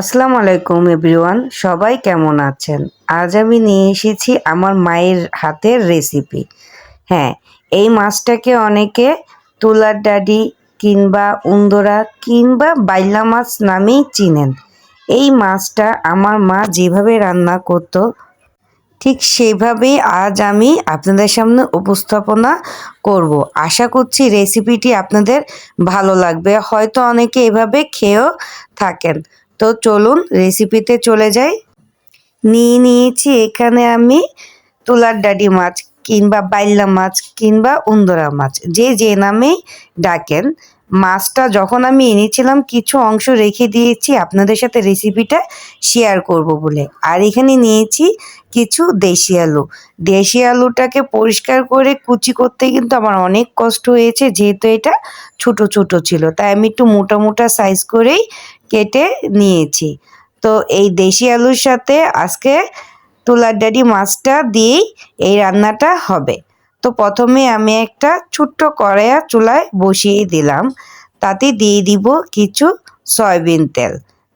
আসসালামু আলাইকুম, এভরিওয়ান। সবাই কেমন আছেন? আজ আমি নিয়ে এসেছি আমার মায়ের হাতের রেসিপি হ্যাঁ এই মাছটাকে অনেকে তুলার ডাডি কিংবা উন্দরা কিংবা বাইলা মাছ নামেই চিনেন। এই মাছটা আমার মা যেভাবে রান্না করতো, ঠিক সেইভাবেই আজ আমি আপনাদের সামনে উপস্থাপনা করব। আশা করছি রেসিপিটি আপনাদের ভালো লাগবে। হয়তো অনেকে এভাবে খেয়েও থাকেন। তো চলুন রেসিপিতে চলে যাই। নিয়ে নিয়েছি এখানে আমি তুলার ডাডি মাছ কিংবা বাইল্লা মাছ কিংবা উন্দরা মাছ। যে যে নামেই ডাকেন, মাছটা যখন আমি এনেছিলাম কিছু অংশ রেখে দিয়েছি আপনাদের সাথে রেসিপিটা শেয়ার করব বলে। আর এখানে নিয়েছি কিছু দেশি আলু। দেশি আলুটাকে পরিষ্কার করে কুচি করতে কিন্তু আমার অনেক কষ্ট হয়েছে, যেহেতু এটা ছোট ছোট ছিল। তাই আমি একটু মোটা মোটা সাইজ করেই কেটে নিয়েছি। তো এই দেশি আলুর সাথে আজকে তুলার ডাডি মাছটা দিয়েই এই রান্নাটা হবে। তো প্রথমে আমি একটা ছোট্ট কড়াইয়া চুলায় বসিয়ে দিলাম। তাতে দিয়ে দিব কিছু সয়াবিন তেল।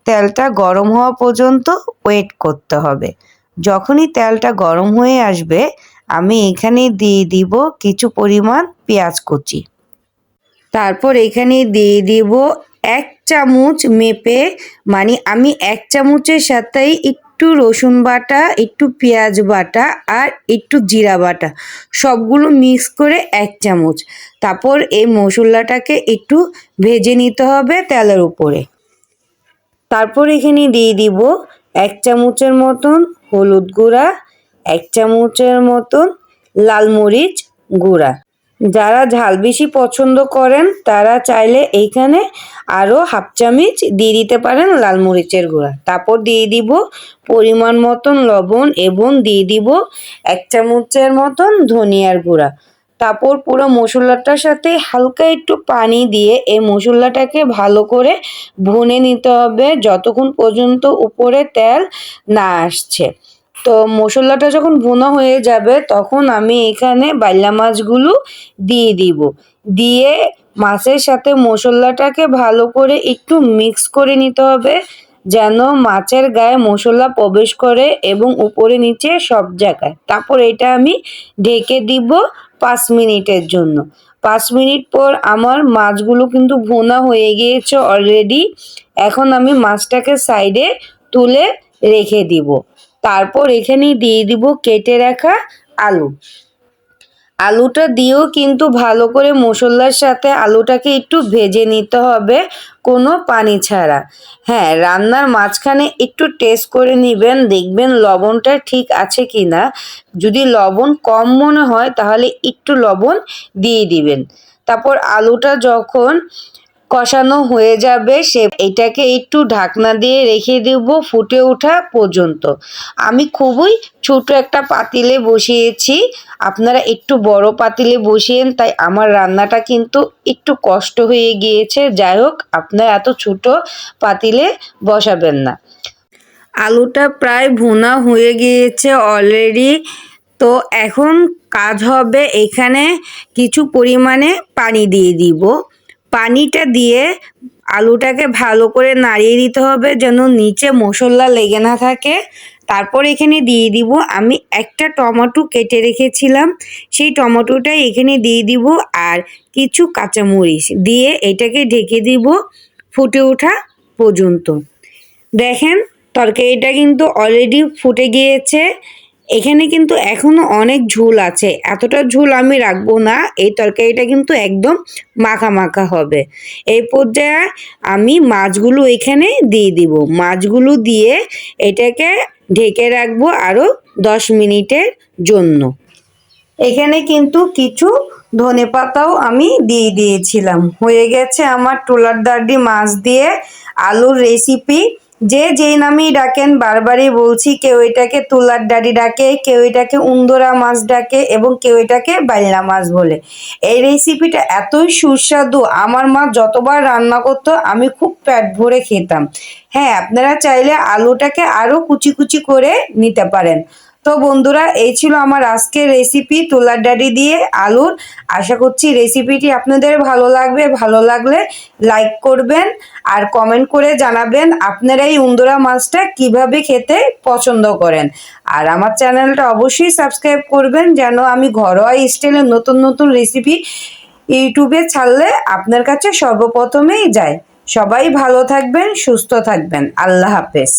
তেলটা গরম হওয়া পর্যন্ত ওয়েট করতে হবে। যখনই তেলটা গরম হয়ে আসবে, আমি এখানে দিয়ে দিব কিছু পরিমাণ পেঁয়াজ কুচি। তারপর এখানে দিয়ে দিব এক চামচ মেপে মানে আমি এক চামচের সাথেই একটু রসুন বাটা, একটু পেঁয়াজ বাটা আর একটু জিরা বাটা, সবগুলো মিক্স করে এক চামচ। তারপর এই মশলাটাকে একটু ভেজে নিতে হবে তেলের উপরে। তারপর এখানে দিয়ে দিব এক চামচের মতন হলুদ গুঁড়া, এক চামচের মতন লাল মরিচ গুঁড়া। যারা ঝাল বেশি পছন্দ করেন, তারা চাইলে এইখানে আরও হাফ চামচ দিয়ে দিতে পারেন লাল মরিচের গুঁড়া। তারপর দিয়ে দিব পরিমাণ মতন লবণ এবং দিয়ে দিব এক চামচের মতন ধনিয়ার গুঁড়া। তারপর পুরো মশলাটার সাথে হালকা একটু পানি দিয়ে এই মশলাটাকে ভালো করে ভুনে নিতে হবে, যতক্ষণ পর্যন্ত উপরে তেল না আসছে। তো মশলাটা যখন ভুনা হয়ে যাবে, তখন আমি এখানে বাইলা মাছগুলো দিয়ে দিব। দিয়ে মাছের সাথে মশলাটাকে ভালো করে একটু মিক্স করে নিতে হবে, যেন মাছের গায়ে মশলা প্রবেশ করে এবং উপরে নিচে সব জায়গায়। তারপর এটা আমি ঢেকে দিব পাঁচ মিনিটের জন্য। পাঁচ মিনিট পর আমার মাছগুলো কিন্তু ভুনা হয়ে গিয়েছে অলরেডি এখন আমি মাছটাকে সাইডে তুলে রেখে দিব। তারপর এখানে দিয়ে দিব কেটে রাখা আলু। আলুটা দিয়েও কিন্তু ভালো করে মশলার সাথে আলুটাকে একটু ভেজে নিতে হবে কোনো পানি ছাড়া। হ্যাঁ রান্নার মাঝখানে একটু টেস্ট করে নেবেন, দেখবেন লবণটা ঠিক আছে কি না যদি লবণ কম মনে হয় তাহলে একটু লবণ দিয়ে দিবেন। তারপর আলুটা যখন কষানো হয়ে যাবে, সে এটাকে একটু ঢাকনা দিয়ে রেখে দেব ফুটে ওঠা পর্যন্ত। আমি খুবই ছোট একটা পাতিলে বসিয়েছি। আপনারা একটু বড় পাতিলে বসিয়েন, তাই আমার রান্নাটা কিন্তু একটু কষ্ট হয়ে গিয়েছে। যাই হোক, আপনারা এত ছোট পাতিলে বসাবেন না। আলুটা প্রায় ভুনা হয়ে গিয়েছে অলরেডি তো এখন কাজ হবে এখানে কিছু পরিমাণে পানি দিয়ে দিব। পানিটা দিয়ে আলুটাকে ভালো করে নাড়িয়ে দিতে হবে যেন নিচে মশলা লেগে না থাকে। তারপর এখানে দিয়ে দিব, আমি একটা টমেটো কেটে রেখেছিলাম। সেই টমেটোটাই এখানে দিয়ে দিব আর কিছু কাঁচামরিচ দিয়ে এটাকে ঢেকে দিব ফুটে ওঠা পর্যন্ত। দেখেন, তরকারিটা কিন্তু অলরেডি ফুটে গিয়েছে। এখানে কিন্তু এখনও অনেক ঝোল আছে। এতটা ঝোল আমি রাখব না, এই তরকারিটা কিন্তু একদম মাখা মাখা হবে। এই পর্যায়ে আমি মাছগুলো এখানে দিয়ে দিব। মাছগুলো দিয়ে এটাকে ঢেকে রাখব আরও দশ মিনিটের জন্য। এখানে কিন্তু কিছু ধনে পাতাও আমি দিয়ে দিয়েছিলাম। হয়ে গেছে আমার টোলার দার্ডি মাছ দিয়ে আলুর রেসিপি যে যেই নামেই ডাকেন, বারবারই বলছি, কেউ এটাকে তুলার ডাডি ডাকে, কেউ এটাকে উন্দরা মাছ ডাকে এবং কেউ এটাকে বাইলা মাছ বলে। এই রেসিপিটা এতই সুস্বাদু, আমার মা যতবার রান্না করতো, আমি খুব পেট ভরে খেতাম। হ্যাঁ আপনারা চাইলে আলুটাকে আরও কুচি কুচি করে নিতে পারেন। তো বন্ধুরা, এই ছিল আমার আজকের রেসিপি তুলার ডাডি দিয়ে আলুর। আশা করছি রেসিপিটি আপনাদের ভালো লাগবে, ভালো লাগলে লাইক করবেন আর কমেন্ট করে জানাবেন আপনারা এই উন্দরা মাছটা কীভাবে খেতে পছন্দ করেন। আর আমার চ্যানেলটা অবশ্যই সাবস্ক্রাইব করবেন যেন আমি ঘরোয়া স্টাইলের নতুন নতুন রেসিপি ইউটিউবে ছাড়লে আপনার কাছে সর্বপ্রথমেই যায়। সবাই ভালো থাকবেন, সুস্থ থাকবেন। আল্লাহ হাফেজ।